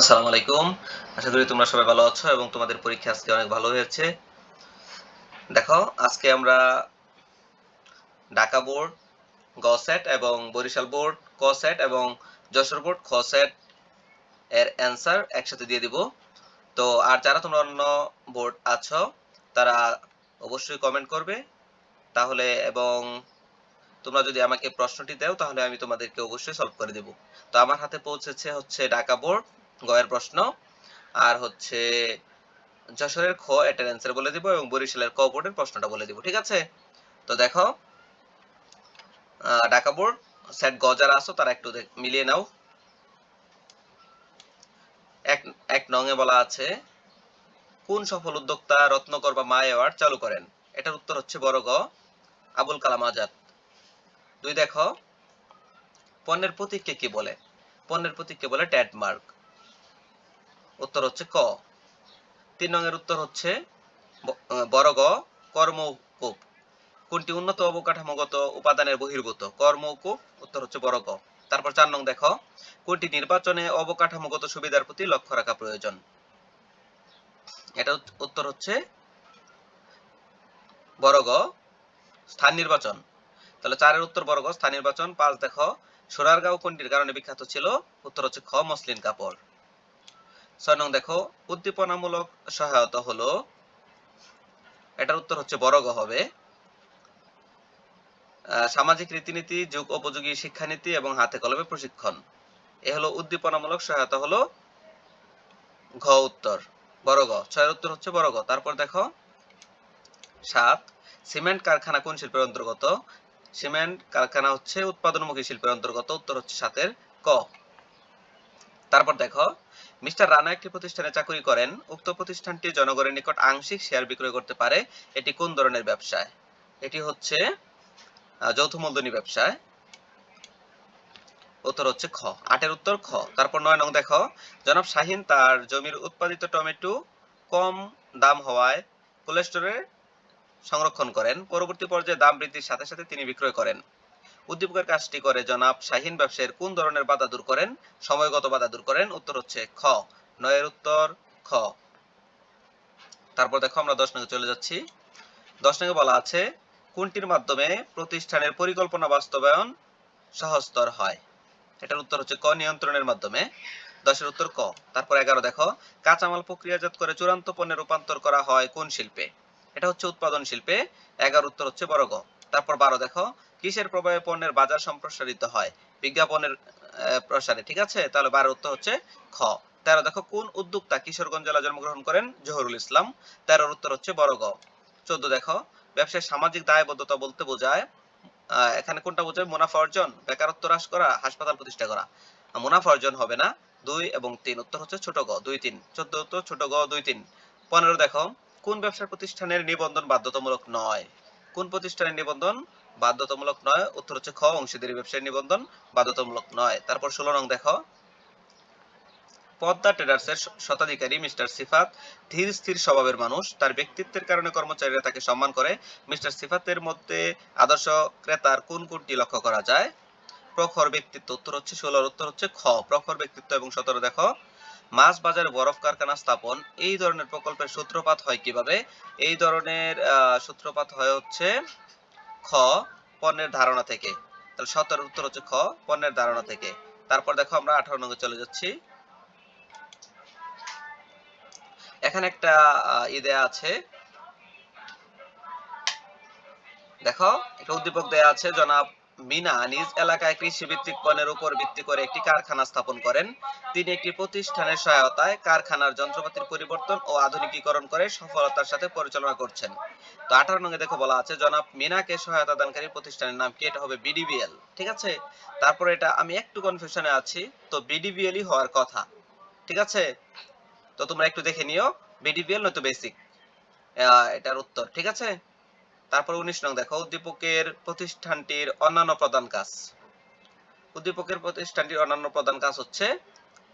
আসসালামু আলাইকুম। আশা করি তোমরা সবাই ভালো আছো এবং তোমাদের পরীক্ষা আজকে অনেক ভালো হয়েছে। দেখো, আজকে আমরা ঢাকা বোর্ড গ সেট এবং বরিশাল বোর্ড ক সেট এবং যশোর বোর্ড খ সেট এর অ্যান্সার একসাথে দিয়ে দিব। তো, আর যারা তোমরা অন্য বোর্ড আছো, তারা অবশ্যই কমেন্ট করবে। তাহলে, এবং তোমরা যদি আমাকে প্রশ্নটি দাও, তাহলে আমি তোমাদেরকে অবশ্যই সলভ করে দেব। তো, আমার হাতে পৌঁছেছে হচ্ছে ঢাকা বোর্ড গয়ের প্রশ্ন। আর হচ্ছে যশোরের খ এটার অ্যান্সার বলে দিব এবং বরিশালের ক বোর্ডের প্রশ্নটা বলে দিব, ঠিক আছে? তো দেখো ঢাকা বোর্ড সেট গ যারা আছো তারা একটু মিলিয়ে নাও। এক এক নঙে বলা আছে, কোন সফল উদ্যোক্তা রত্নকর বা মা অ্যাওয়ার্ড চালু করেন? এটার উত্তর হচ্ছে বড় গ, আবুল কালাম আজাদ। দুই দেখো, পণ্যের প্রতীককে কি বলে? পণ্যের প্রতীককে বলে ট্যাডমার্ক উত্তর হচ্ছে ক। তিন রঙের উত্তর হচ্ছে ব- আহ, বড় গ কর্মকূপ কোনটি উন্নত অবকাঠামোগত উপাদানের বহির্ভূত? কর্মকূপ উত্তর হচ্ছে বড় গ। তারপর চার নং দেখো। কোনটি নির্বাচনে অবকাঠামোগত সুবিধার প্রতি লক্ষ্য রাখা প্রয়োজন? এটা উত্তর হচ্ছে বড় গ স্থান নির্বাচন। তাহলে চারের উত্তর বড় গ স্থান নির্বাচন। পাঁচ দেখো সোনারগাঁও কোনটির কারণে বিখ্যাত ছিল? উত্তর হচ্ছে খ মসলিন কাপড়। ছয় নং দেখো, উদ্দীপনামূলক সহায়তা হলো, এটার উত্তর হচ্ছে বড় গ হবে সামাজিক রীতিনীতি, যুগ উপযোগী শিক্ষানীতি এবং হাতে কলমে প্রশিক্ষণ। এ হলো উদ্দীপনামূলক সহায়তা হলো ঘ উত্তর, বড় গ, ছয়ের উত্তর হচ্ছে বড় গ। তারপর দেখো, সাত, সিমেন্ট কারখানা কোন শিল্পের অন্তর্গত? সিমেন্ট কারখানা হচ্ছে উৎপাদনমুখী শিল্পের অন্তর্গত, উত্তর হচ্ছে সাতের ক। তারপর দেখো মিস্টার রানা একটি প্রতিষ্ঠানে চাকরি করেন। উক্ত প্রতিষ্ঠানটি জনগণের নিকট আংশিক শেয়ার বিক্রয় করতে পারে। এটি কোন ধরনের ব্যবসায়? এটি হচ্ছে যৌথ মূলধনী ব্যবসায়। উত্তর হচ্ছে খ। আটের উত্তর খ। তারপর নয় নং দেখো। জনাব শাহিন, তার জমির উৎপাদিত টমেটো কম দাম হওয়ায় কোল্ড সংরক্ষণ করেন। পরবর্তী পর্যায়ে দাম বৃদ্ধির সাথে সাথে তিনি বিক্রয় করেন। উদ্দীপকের কাজটি করে জনাব শাহিন ব্যবসায়ের কোন ধরনের বাধা দূর করেন? সময়গত বাধা দূর করেন, উত্তর হচ্ছে খ। নয়ের উত্তর, খ। তারপর দেখো আমরা দশ নঙ্গে চলে যাচ্ছি। দশ নঙ্গে বলা আছে, কোনটির মাধ্যমে প্রতিষ্ঠানের পরিকল্পনা বাস্তবায়ন সহজতর হয়? এটার উত্তর হচ্ছে ক, নিয়ন্ত্রণের মাধ্যমে। দশের উত্তর ক। তারপর এগারো দেখো, কাঁচামাল প্রক্রিয়াজাত করে চূড়ান্ত পণ্যে রূপান্তর করা হয় কোন শিল্পে? এটা হচ্ছে উৎপাদন শিল্পে। এগারো উত্তর হচ্ছে বড় গ তারপর বারো দেখো কিসের প্রভাবে পণ্যের বাজার সম্প্রসারিত হয়? বিজ্ঞাপনের প্রসারে, ঠিক আছে? তাহলে বারো উত্তর হচ্ছে খ। তেরো দেখো, কোন উদ্যোক্তা কিশোরগঞ্জ জেলা জন্মগ্রহণ করেন? জহুরুল ইসলাম। তেরোর উত্তর হচ্ছে বড় গ। চোদ্দ, দেখো, ব্যবসায় সামাজিক দায়বদ্ধতা বলতে বোঝায় এখানে কোনটা বোঝায়? মুনাফা অর্জন, বেকারত্ব হ্রাস করা, হাসপাতাল প্রতিষ্ঠা করা। মুনাফা অর্জন হবে না, দুই এবং তিন, উত্তর হচ্ছে ছোট গ, দুই, তিন। চোদ্দ, উত্তর, ছোট গ, দুই, তিন। পনেরো, দেখো, কোন ব্যবসা প্রতিষ্ঠানের নিবন্ধন বাধ্যতামূলক নয়? কোন প্রতিষ্ঠানের নিবন্ধন বাধ্যতামূলক নয়। উত্তর হচ্ছে খ, অংশীদারি ব্যবসায়ী নিবন্ধন বাধ্যতামূলক নয়। তারপর ষোলো নং দেখো। পদ্মা ট্রেডার্সের শতাধিকারী মিস্টার সিফাত, ধীর স্থির স্বভাবের মানুষ। তার ব্যক্তিত্বের কারণে কর্মচারীরা তাকে সম্মান করে। মিস্টার সিফাতের মধ্যে আদর্শ ক্রেতার কোন কোনটি লক্ষ্য করা যায়? প্রখর ব্যক্তিত্ব, উত্তর হচ্ছে ষোলোর উত্তর হচ্ছে খ। প্রখর ব্যক্তিত্ব এবং সতেরো দেখো। মাছ বাজারে, বরফ কারখানা স্থাপন। এই ধরনের প্রকল্পের সূত্রপাত হয় কীভাবে? এই ধরনের সূত্রপাত হয় হচ্ছে খ, পণ্যের ধারণা থেকে। তাহলে সতেরো উত্তর হচ্ছে খ, পণ্যের ধারণা থেকে। তারপর দেখো আমরা আঠারো নম্বর চলে যাচ্ছি। এখানে একটা ই দেয়া আছে। দেখো, একটা উদ্দীপক দেয়া আছে, জনাব মিনা নিজ এলাকায় কৃষি ভিত্তিক পণ্যের উপর ভিত্তি করে একটি কারখানা স্থাপন করেন। তিনি একটি প্রতিষ্ঠানের সহায়তায় কারখানার যন্ত্রপাতির পরিবর্তন ও আধুনিকীকরণ করে সফলতার সাথে পরিচালনা করছেন। তো আঠারো নঙ্গে দেখো বলা আছে, জনাব মিনাকে সহায়তা দানকারী প্রতিষ্ঠানের নাম কি? এটা হবে বিডিবিএল ঠিক আছে? তারপরে এটা আমি একটু কনফিউশনে আছি, তো বিডিবিএলই হওয়ার কথা, ঠিক আছে? তো তোমরা একটু দেখে নিও বিডিবিএল নয়তো বেসিক এটার উত্তর, ঠিক আছে? তারপর উনিশ নং, দেখো, উদ্দীপকের প্রতিষ্ঠানটির অন্যান্য প্রধান কাজ। উদ্দীপকের প্রতিষ্ঠানটির অন্যান্য প্রধান কাজ হচ্ছে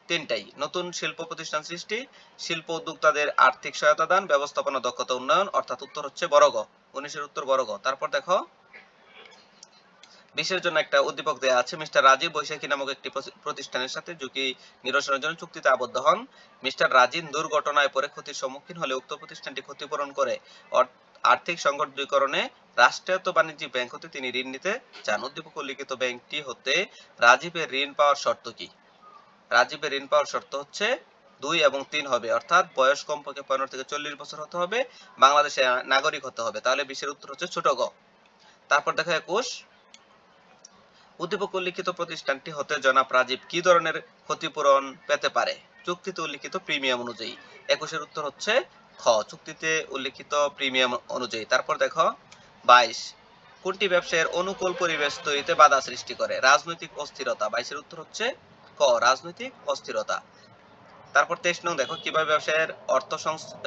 তিনটাই। নতুন শিল্প প্রতিষ্ঠান সৃষ্টি, শিল্প উদ্যোক্তাদের আর্থিক সহায়তা দান, ব্যবস্থাপনা দক্ষতা উন্নয়ন, অর্থাৎ উত্তর হচ্ছে বড় গ উনিশের উত্তর বড় গ তারপর দেখো, বিশের জন্য একটা উদ্দীপক দেয়া আছে, মিস্টার রাজীব বৈশাখী নামক একটি প্রতিষ্ঠানের সাথে ঝুঁকি নিরসনের জন্য চুক্তিতে আবদ্ধ হন। মিস্টার রাজীব দুর্ঘটনায় পরে ক্ষতির সম্মুখীন হলে উক্ত প্রতিষ্ঠানটি ক্ষতিপূরণ করে। আর্থিক সংকট দূরীকরণে রাষ্ট্রায়ত্ত বাণিজ্যিক ব্যাংক হতে তিনি ঋণ নিতে চান। উদ্দীপক উল্লিখিত ব্যাংকটি হতে রাজীবের ঋণ পাওয়ার শর্ত কি? রাজীবের ঋণ পাওয়ার শর্ত হচ্ছে দুই এবং তিন হবে। অর্থাৎ বয়স কমপক্ষে পনেরো থেকে চল্লিশ বছর হতে হবে বাংলাদেশের নাগরিক হতে হবে। তাহলে বিশের উত্তর হচ্ছে ছোট গ। তারপর দেখো একুশ। উদ্দীপক উল্লিখিত প্রতিষ্ঠানটি হতে জনাব রাজীব কি ধরনের ক্ষতিপূরণ পেতে পারে? চুক্তিতে উল্লিখিত প্রিমিয়াম অনুযায়ী। একুশের উত্তর হচ্ছে খ, চুক্তিতে উল্লিখিত প্রিমিয়াম অনুযায়ী। তারপর দেখো, বাইশ, কোনটি ব্যবসায়ের অনুকূল পরিবেশ তৈরিতে বাধা সৃষ্টি করে? রাজনৈতিক অস্থিরতা। বাইশের উত্তর হচ্ছে ক, রাজনৈতিক অস্থিরতা। তারপর তেইশ নং দেখো, কীভাবে ব্যবসায়ের অর্থ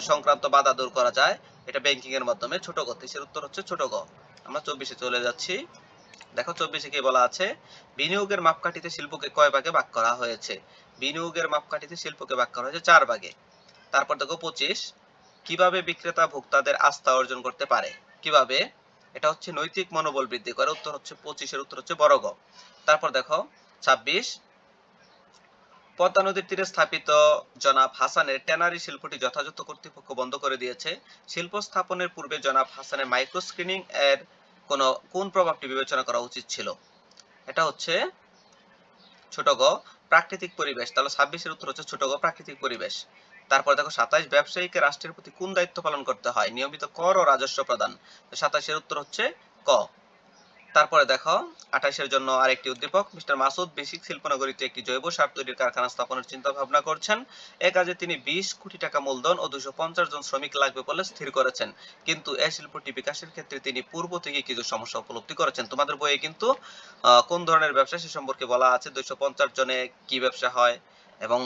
সংক্রান্ত বাধা দূর করা যায়? এটা ব্যাংকিং এর মাধ্যমে, ছোট গ। তেইশের উত্তর হচ্ছে ছোট গ। আমরা চব্বিশে চলে যাচ্ছি। দেখো, চব্বিশে কি বলা আছে? বিনিয়োগের মাপকাঠিতে শিল্পকে কয় ভাগে ভাগ করা হয়েছে? বিনিয়োগের মাপকাঠিতে শিল্পকে ভাগ করা হয়েছে চার ভাগে। তারপর দেখো, পঁচিশ কীভাবে বিক্রেতা ভোক্তাদের আস্থা অর্জন করতে পারে? কীভাবে? এটা হচ্ছে নৈতিক মনোবল বৃদ্ধি করে। উত্তর হচ্ছে পঁচিশের, উত্তর হচ্ছে বড় তারপর দেখো, ছাব্বিশ। পদ্মা নদীর তীরে স্থাপিত জনাব হাসানের ট্যানারি শিল্পটি যথাযথ কর্তৃপক্ষ বন্ধ করে দিয়েছে। শিল্প স্থাপনের পূর্বে জনাব হাসানের মাইক্রো স্ক্রিনিং এর কোন কোন প্রভাবটি বিবেচনা করা উচিত ছিল? এটা হচ্ছে ছোট গ প্রাকৃতিক পরিবেশ। তাহলে ছাব্বিশের উত্তর হচ্ছে ছোট গ প্রাকৃতিক পরিবেশ। তারপর দেখো, সাতাইশ ব্যবসায়ীকে রাষ্ট্রের প্রতি কোন দায়িত্ব পালন করতে হয়? নিয়মিত কর ও রাজস্ব প্রদান। সাতাইশের উত্তর হচ্ছে ক। তারপরে দেখো আঠাশের জন্য আরেকটি উদ্দীপক, মিস্টার মাসুদ বেসিক শিল্পনগরীতে একটি জৈব সার তৈরির কারখানা স্থাপনের চিন্তা ভাবনা করছেন। এ কাজে তিনি বিশ কোটি টাকা মূলধন ও দুশো জন শ্রমিক লাগবে বলে স্থির করেছেন। কিন্তু এই শিল্পটি বিকাশের ক্ষেত্রে তিনি পূর্ব থেকে কিছু সমস্যা উপলব্ধি করেছেন। তোমাদের বইয়ে কিন্তু কোন ধরনের ব্যবসা সে সম্পর্কে বলা আছে? দুইশো পঞ্চাশ জনে কি ব্যবসা হয়? এবং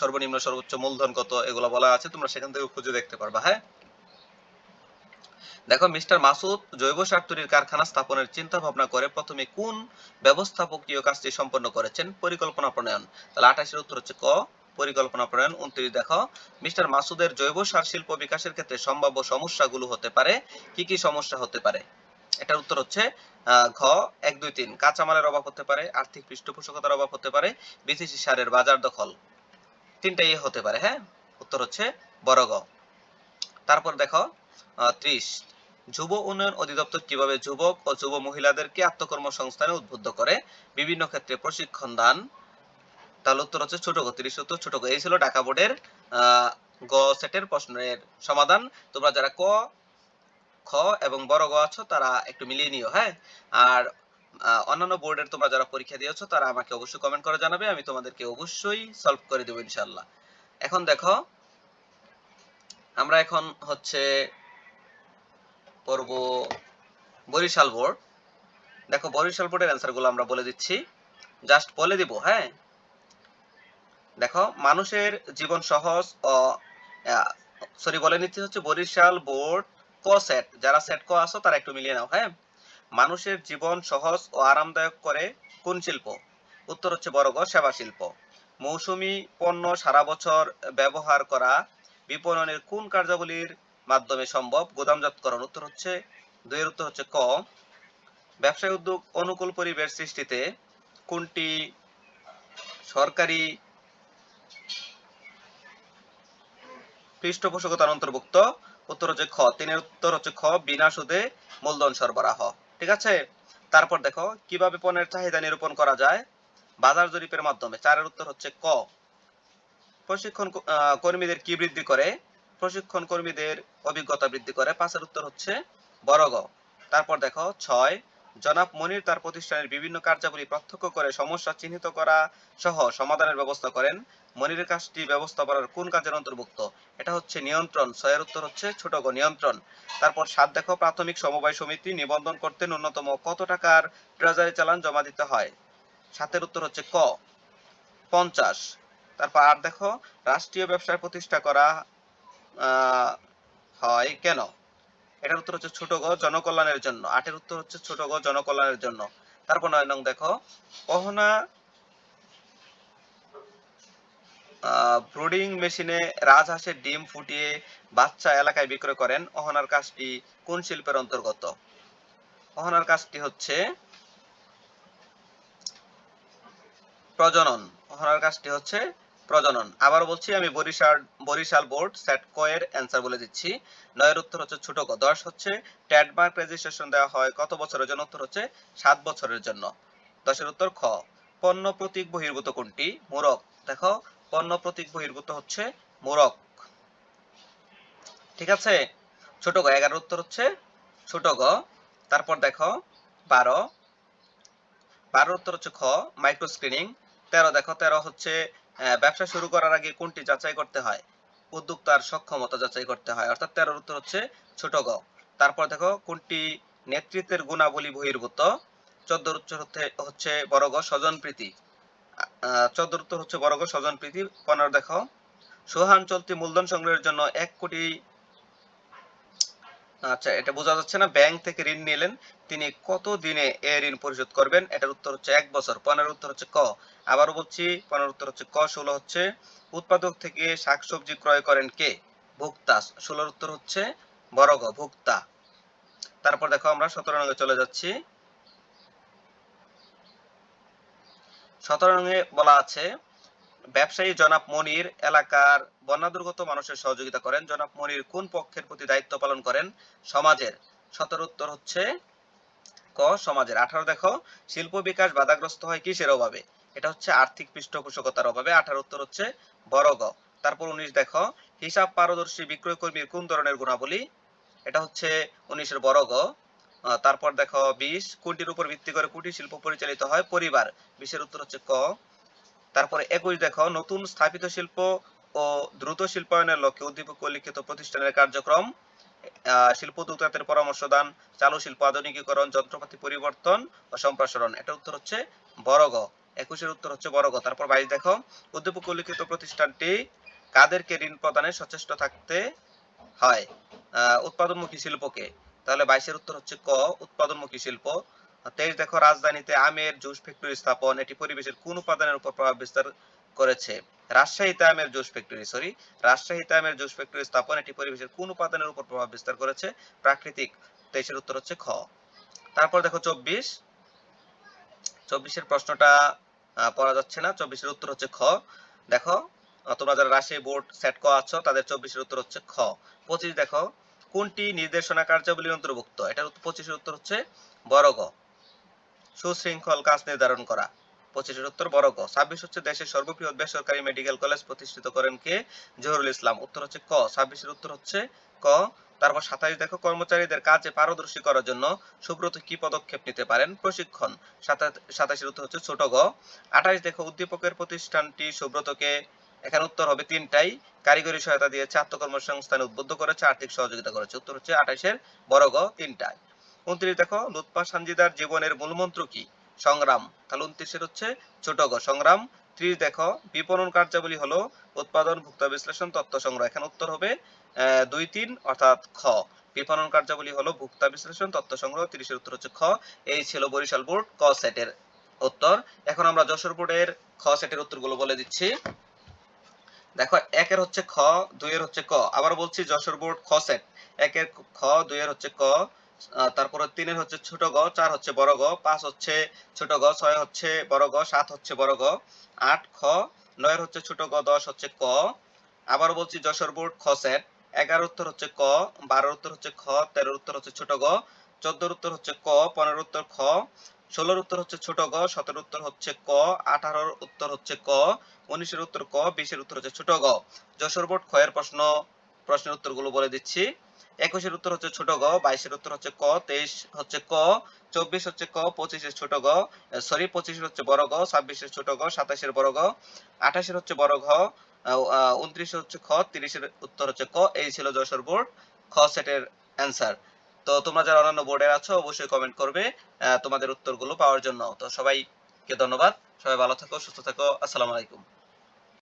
সর্বনিম্ন, সর্বোচ্চ মূলধন কত এগুলো বলা আছে, তোমরা সেখান থেকে খুঁজে দেখতে পারবা হ্যাঁ? দেখো, মিস্টার মাসুদ জৈব সার তৈরির কারখানা স্থাপনের চিন্তা ভাবনা করে প্রথমে কোন ব্যবস্থাপকীয় কাজটি সম্পন্ন করেছেন? পরিকল্পনা প্রণয়ন। তাহলে আঠাশের উত্তর হচ্ছে ক, পরিকল্পনা প্রণয়ন। উনত্রিশ, দেখো, মিস্টার মাসুদের জৈব সার শিল্প বিকাশের ক্ষেত্রে সম্ভাব্য সমস্যাগুলো হতে পারে, কি কি সমস্যা হতে পারে? এটার উত্তর হচ্ছে ঘ, এক, দুই, তিন। কাঁচামালের অভাব হতে পারে, আর্থিক পৃষ্ঠপোষকতার অভাব হতে পারে, বিদেশি সারের বাজার দখল। তিনটাই হতে পারে হ্যাঁ? উত্তর হচ্ছে বড় গ তারপর দেখো ত্রিশ। যুব উন্নয়ন অধিদপ্তর কীভাবে যুবক ও যুব মহিলাদেরকে আত্মকর্মসংস্থানে উদ্বুদ্ধ করে? বিভিন্ন ক্ষেত্রে প্রশিক্ষণ দান। তাহলে উত্তর হচ্ছে ছোট গ, তিরিশ উত্তর ছোট গ। এই ছিল ঢাকা বোর্ডের গ সেটের প্রশ্নের সমাধান। তোমরা যারা ক, খ এবং বড় গ আছো, তারা একটু মিলিয়ে নিও হ্যাঁ? আর অন্যান্য বোর্ডের তোমরা যারা পরীক্ষা দিয়েছ, তারা আমাকে অবশ্যই কমেন্ট করে জানাবে, আমি তোমাদেরকে অবশ্যই সলভ করে দেবো ইনশাল্লাহ এখন দেখো, আমরা এখন হচ্ছে পড়ব বরিশাল বোর্ড দেখো, বরিশাল বোর্ডের অ্যান্সারগুলো আমরা বলে দিচ্ছি। জাস্ট বলে দিব হ্যাঁ? দেখো, মানুষের জীবন সহজ ও সরি বলে নিচ্ছি হচ্ছে বরিশাল বোর্ড ক সেট যারা সেট ক আসো তারা একটু মিলিয়ে নাও হ্যাঁ? মানুষের জীবন সহজ ও আরামদায়ক করে কোন শিল্প? উত্তর হচ্ছে বড় সেবা শিল্প। মৌসুমী পণ্য সারা বছর ব্যবহার করা বিপণনের কোন কার্যাবলীর মাধ্যমে সম্ভব? গোদামজাতকরণ উত্তর হচ্ছে, দুইয়ের উত্তর হচ্ছে ক। ব্যবসায় উদ্যোগ অনুকূল পরিবেশ সৃষ্টিতে কোনটি সরকারি পৃষ্ঠপোষকতার অন্তর্ভুক্ত? উত্তর হচ্ছে খ। তিনের উত্তর হচ্ছে খ, বিনা সুদে মূলধন সরবরাহ। ঠিক আছে? তারপর দেখো, কীভাবে পণ্যের চাহিদা নিরূপণ করা যায়? বাজার জরিপের মাধ্যমে। চারের উত্তর হচ্ছে ক। প্রশিক্ষণ কর্মীদের কি বৃদ্ধি করে? প্রশিক্ষণ কর্মীদের অভিজ্ঞতা বৃদ্ধি করে। পাঁচের উত্তর হচ্ছে বড় গ। তারপর দেখো, ছয়। জনাব মনির তার প্রতিষ্ঠানের বিভিন্ন কার্যাবলী প্রত্যক্ষ করে সমস্যা চিহ্নিত করা সহ সমাধানের ব্যবস্থা করেন। মনিরের কাজটি ব্যবস্থাপনার কোন কাজের অন্তর্ভুক্ত? এটা হচ্ছে নিয়ন্ত্রণ। ছয়ের উত্তর হচ্ছে ছোট গ, নিয়ন্ত্রণ। তারপর সাত, দেখো, প্রাথমিক সমবায় সমিতি নিবন্ধন করতে ন্যূনতম কত টাকার ট্রেজারি চালান জমা দিতে হয়? সাতের উত্তর হচ্ছে ক, পঞ্চাশ। তারপর আর দেখো, রাষ্ট্রীয় ব্যবসায় প্রতিষ্ঠা করা হয় কেন? এটার উত্তর হচ্ছে ছোট গ, জনকল্যাণের জন্য। আটের উত্তর হচ্ছে ছোট গ, জনকল্যাণের জন্য। তারপর নয় নং দেখো কহনা ব্রুডিং মেশিনে রাজহাঁসের ডিম ফুটিয়ে বাচ্চা এলাকায় বিক্রয় করেন। অহনার কাজটি কোন শিল্পের অন্তর্গত? অহনার কাজটি হচ্ছে প্রজনন। অহনার কাজটি হচ্ছে প্রজনন। আবার বলছি, আমি বরিশাল বরিশাল বোর্ড সেট ক এর অ্যান্সার বলে দিচ্ছি। নয়ের উত্তর হচ্ছে ছোট ক, দশ হচ্ছে ট্রেডমার্ক রেজিস্ট্রেশন দেওয়া হয় কত বছরের জন্য? উত্তর হচ্ছে সাত বছরের জন্য। দশের উত্তর খ, পণ্য প্রতীক বহির্ভূত কোনটি? মূরক দেখো, পণ্য প্রতীক বহির্ভূত হচ্ছে মূরক ঠিক আছে? ছোট গ এগারো উত্তর হচ্ছে ছোট গ। তারপর দেখো, বারো। বারো উত্তর হচ্ছে খ মাইক্রো স্ক্রিনিং তেরো, দেখো, তেরো হচ্ছে ব্যবসা শুরু করার আগে কোনটি যাচাই করতে হয়? উদ্যোক্তার সক্ষমতা যাচাই করতে হয়। অর্থাৎ তেরোর উত্তর হচ্ছে ছোট গ। তারপর দেখো, কোনটি নেতৃত্বের গুণাবলী বহির্ভূত? চোদ্দোর উত্তর হচ্ছে- হচ্ছে বড় গ, স্বজন প্রীতি। চোদ্দোর উত্তর হচ্ছে বড় গ, স্বজন প্রীতি। পনেরো দেখো সোহান চলতি মূলধন সংগ্রহের জন্য এক কোটি আচ্ছা এটা বোঝা যাচ্ছে না। ব্যাংক থেকে ঋণ নিলেন। তিনি কত দিনে এ ঋণ পরিশোধ করবেন? এটার উত্তর হচ্ছে এক বছর। পনেরো উত্তর হচ্ছে ক। আবারও বলছি, পনেরো উত্তর হচ্ছে ক, ষোলো হচ্ছে উৎপাদক থেকে শাকসবজি ক্রয় করেন কে? ভোক্তা। ষোলোর উত্তর হচ্ছে বড় গ, ভোক্তা। তারপর দেখো আমরা সতেরো রঙে চলে যাচ্ছি। সতেরো রঙে বলা আছে, ব্যবসায়ী জনাব মনির এলাকার বন্যা দুর্গত মানুষের সহযোগিতা করেন। জনাব মনির কোন পক্ষের প্রতি দায়িত্ব পালন করেন? সমাজের। সতেরো উত্তর হচ্ছে ক, সমাজের। আঠারো দেখো, শিল্প বিকাশ বাধাগ্রস্ত হয় কিসের অভাবে? এটা হচ্ছে আর্থিক পৃষ্ঠপোষকতার অভাবে। আঠারো উত্তর হচ্ছে বড় গ। তারপর উনিশ দেখো, হিসাব পারদর্শী বিক্রয় কর্মীর কোন ধরনের গুণাবলী? এটা হচ্ছে উনিশের বড় গ। তারপর দেখো, বিশ কোনটির উপর ভিত্তি করে কুটির শিল্প পরিচালিত হয় পরিবার। বিশের উত্তর হচ্ছে ক। তারপরে একুশ দেখো, নতুন স্থাপিত শিল্প ও দ্রুত শিল্পায়নের লক্ষ্যে উদ্দীপক লিখিত প্রতিষ্ঠানের কার্যক্রম শিল্প উদ্যোক্তাদের পরামর্শ দান চালু শিল্প আধুনিকীকরণ, যন্ত্রপাতি পরিবর্তন ও সম্প্রসারণ। এটা উত্তর হচ্ছে বড় গ একুশের উত্তর হচ্ছে বড় গ তারপর বাইশ দেখো। উদ্দীপক ও লিখিত প্রতিষ্ঠানটি কাদেরকে ঋণ প্রদানে সচেষ্ট থাকতে হয়? উৎপাদনমুখী শিল্পকে। তাহলে বাইশের উত্তর হচ্ছে ক, উৎপাদনমুখী শিল্প। তেইশ দেখো, রাজধানীতে আমের জুস ফ্যাক্টরি স্থাপন। এটি পরিবেশের কোন উপাদানের উপর প্রভাব বিস্তার করেছে। রাজশাহীতে আমের জুস ফ্যাক্টরি সরি রাজশাহীতে আমের জুস ফ্যাক্টরি স্থাপন এটি পরিবেশের কোন উপাদানের উপর প্রভাব বিস্তার করেছে? প্রাকৃতিক তেইশের উত্তর হচ্ছে খ। তারপর দেখো চব্বিশ। চব্বিশের প্রশ্নটা পড়া যাচ্ছে না। চব্বিশের উত্তর হচ্ছে খ। দেখো তোমরা যারা রাজশাহী বোর্ড সেট ক আছো, তাদের চব্বিশের উত্তর হচ্ছে খ। পঁচিশ, দেখো, কোনটি নির্দেশনা কার্যাবলীর অন্তর্ভুক্ত? এটার পঁচিশের উত্তর হচ্ছে বড় গ সুশৃঙ্খল কাজ নির্ধারণ করা। পঁচিশের উত্তর, বড় গ ছাব্বিশ হচ্ছে দেশের সর্ববৃহৎ বেসরকারি মেডিকেল কলেজ প্রতিষ্ঠিত করেন কে? জহুরুল ইসলাম। উত্তর হচ্ছে ক। ছাব্বিশের উত্তর হচ্ছে ক। তারপর সাতাশ দেখো, কর্মচারীদের কাজে পারদর্শী করার জন্য সুব্রত কি পদক্ষেপ নিতে পারেন? প্রশিক্ষণ। সাতাশের উত্তর হচ্ছে ছোট গ। আঠাশ দেখো, উদ্দীপকের প্রতিষ্ঠানটি সুব্রতকে এখানে উত্তর হবে তিনটাই। কারিগরি সহায়তা দিয়েছে, আত্মকর্মসংস্থানে উদ্বুদ্ধ করেছে, আর্থিক সহযোগিতা করেছে। উত্তর হচ্ছে আঠাশের বড় গ তিনটায় উনত্রিশ, দেখো লুৎপা সানজিদার জীবনের মূলমন্ত্র কি? সংগ্রাম। তাহলে উনত্রিশের হচ্ছে ছোট গ, সংগ্রাম। ত্রিশ, দেখো, বিপণন কার্যাবলী হলো উৎপাদন, ভুক্তা বিশ্লেষণ, তথ্য সংগ্রহ। এখানে উত্তর হবে দুই, তিন, অর্থাৎ খ। বিপণন কার্যাবলী হলো ভুক্তা বিশ্লেষণ, তথ্য সংগ্রহ। তিরিশের উত্তর হচ্ছে খ। এই ছিল বরিশাল বোর্ড ক সেটের উত্তর। এখন আমরা যশোর বোর্ডের খ সেটের উত্তরগুলো বলে দিচ্ছি। দেখো, একের হচ্ছে খ, দুইয়ের হচ্ছে ক। আবার বলছি, যশোর বোর্ড খ সেট। একের খ, দুইয়ের হচ্ছে ক। তারপরে তিনের হচ্ছে ছোট গ, চার হচ্ছে বড় গ, পাঁচ হচ্ছে ছোট গ, ছয় হচ্ছে বড় গ, সাত হচ্ছে বড় গ, আট খ, নয়ের হচ্ছে ছোট গ, দশ হচ্ছে ক। আবার বলছি যশোর বোর্ড খ সেট এগারো উত্তর হচ্ছে ক, বারোর উত্তর হচ্ছে খ, তেরোর উত্তর হচ্ছে ছোট গ, চোদ্দোর উত্তর হচ্ছে ক, পনেরোর উত্তর খ, ষোলোর উত্তর হচ্ছে ছোট গ, সতেরোর উত্তর হচ্ছে ক, আঠারোর উত্তর হচ্ছে ক, উনিশের উত্তর ক, বিশের উত্তর হচ্ছে ছোট গ। যশোর বোর্ড ক্ষয়ের প্রশ্ন, প্রশ্নের উত্তরগুলো বলে দিচ্ছি। একুশের উত্তর হচ্ছে ছোট গ, বাইশের উত্তর হচ্ছে ক, তেইশ হচ্ছে ক, চব্বিশ হচ্ছে ক, পঁচিশের ছোট গ সরি পঁচিশের হচ্ছে বড় গ, ছাব্বিশের ছোট গ, সাতাশের বড় গ, আঠাশের হচ্ছে বড় ঘ উনত্রিশের হচ্ছে খ, তিরিশের উত্তর হচ্ছে ক, এই ছিল যশোর বোর্ড খ সেটের অ্যান্সার তো তোমরা যারা অন্যান্য বোর্ডের আছো, অবশ্যই কমেন্ট করবে তোমাদের উত্তরগুলো পাওয়ার জন্য। তো সবাইকে ধন্যবাদ, সবাই ভালো থাকো, সুস্থ থাকো, আসসালামু আলাইকুম।